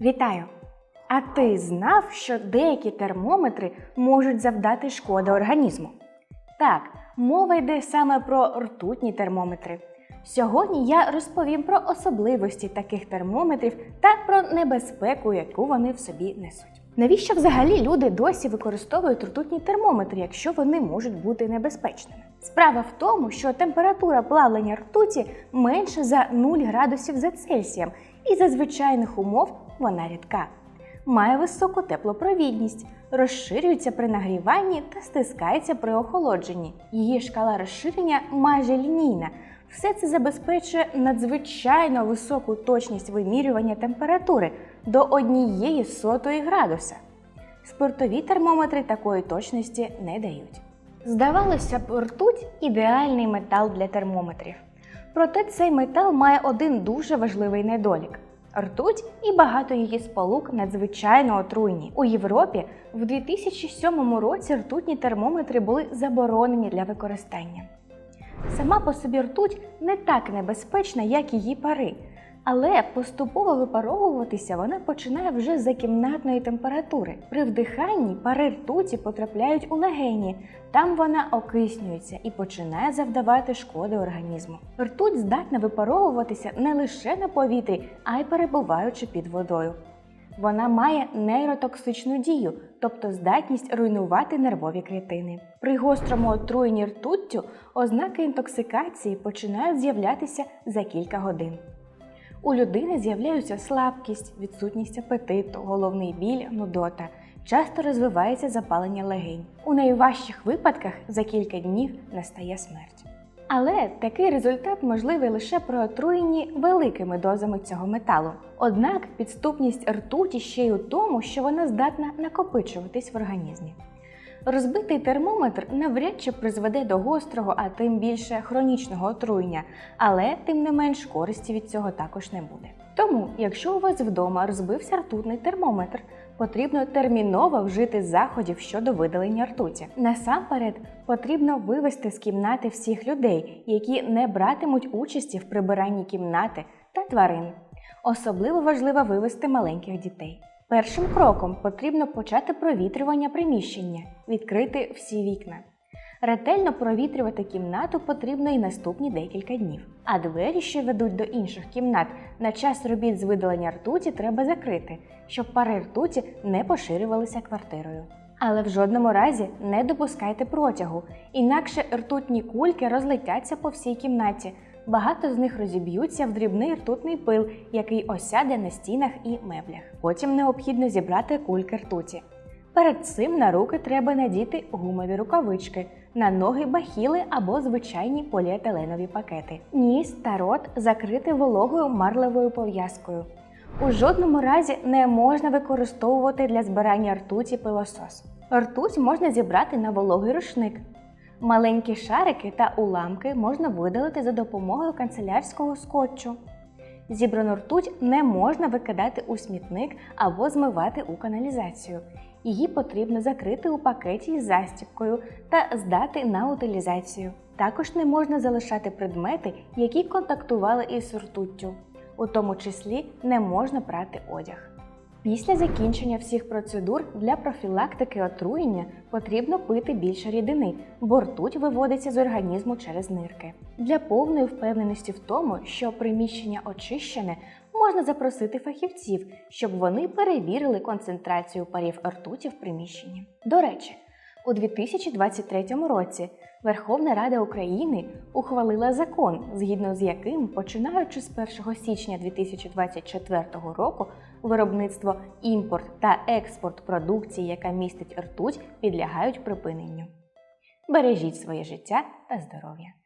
Вітаю! А ти знав, що деякі термометри можуть завдати шкоди організму? Так, мова йде саме про ртутні термометри. Сьогодні я розповім про особливості таких термометрів та про небезпеку, яку вони в собі несуть. Навіщо взагалі люди досі використовують ртутні термометри, якщо вони можуть бути небезпечними? Справа в тому, що температура плавлення ртуті менше за 0 градусів за Цельсієм, і за звичайних умов вона рідка. Має високу теплопровідність, розширюється при нагріванні та стискається при охолодженні. Її шкала розширення майже лінійна. Все це забезпечує надзвичайно високу точність вимірювання температури до однієї сотої градуса. Спиртові термометри такої точності не дають. Здавалося б, ртуть ідеальний метал для термометрів. Проте цей метал має один дуже важливий недолік. Ртуть і багато її сполук надзвичайно отруйні. У Європі в 2007 році ртутні термометри були заборонені для використання. Сама по собі ртуть не так небезпечна, як її пари, але поступово випаровуватися вона починає вже за кімнатної температури. При вдиханні пари ртуті потрапляють у легені, там вона окиснюється і починає завдавати шкоди організму. Ртуть здатна випаровуватися не лише на повітрі, а й перебуваючи під водою. Вона має нейротоксичну дію, тобто здатність руйнувати нервові клітини. При гострому отруєнні ртуттю ознаки інтоксикації починають з'являтися за кілька годин. У людини з'являються слабкість, відсутність апетиту, головний біль, нудота. Часто розвивається запалення легень. У найважчих випадках за кілька днів настає смерть. Але такий результат можливий лише при отруєнні великими дозами цього металу. Однак підступність ртуті ще й у тому, що вона здатна накопичуватись в організмі. Розбитий термометр навряд чи призведе до гострого, а тим більше хронічного отруєння, але тим не менш користі від цього також не буде. Тому, якщо у вас вдома розбився ртутний термометр, потрібно терміново вжити заходів щодо видалення ртуті. Насамперед потрібно вивести з кімнати всіх людей, які не братимуть участі в прибиранні кімнати та тварин. Особливо важливо вивести маленьких дітей. Першим кроком потрібно почати провітрювання приміщення, відкрити всі вікна. Ретельно провітрювати кімнату потрібно і наступні декілька днів. А двері, що ведуть до інших кімнат, на час робіт з видалення ртуті треба закрити, щоб пари ртуті не поширювалися квартирою. Але в жодному разі не допускайте протягу, інакше ртутні кульки розлетяться по всій кімнаті. Багато з них розіб'ються в дрібний ртутний пил, який осяде на стінах і меблях. Потім необхідно зібрати кульки ртуті. Перед цим на руки треба надіти гумові рукавички, на ноги бахіли або звичайні поліетиленові пакети. Ніс та рот закрити вологою марлевою пов'язкою. У жодному разі не можна використовувати для збирання ртуті пилосос. Ртуть можна зібрати на вологий рушник. Маленькі шарики та уламки можна видалити за допомогою канцелярського скотчу. Зібрану ртуть не можна викидати у смітник або змивати у каналізацію. Її потрібно закрити у пакеті із застібкою та здати на утилізацію. Також не можна залишати предмети, які контактували із ртуттю. У тому числі не можна прати одяг. Після закінчення всіх процедур для профілактики отруєння потрібно пити більше рідини, бо ртуть виводиться з організму через нирки. Для повної впевненості в тому, що приміщення очищене, можна запросити фахівців, щоб вони перевірили концентрацію парів ртуті в приміщенні. До речі, у 2023 році Верховна Рада України ухвалила закон, згідно з яким, починаючи з 1 січня 2024 року, виробництво, імпорт та експорт продукції, яка містить ртуть, підлягають припиненню. Бережіть своє життя та здоров'я.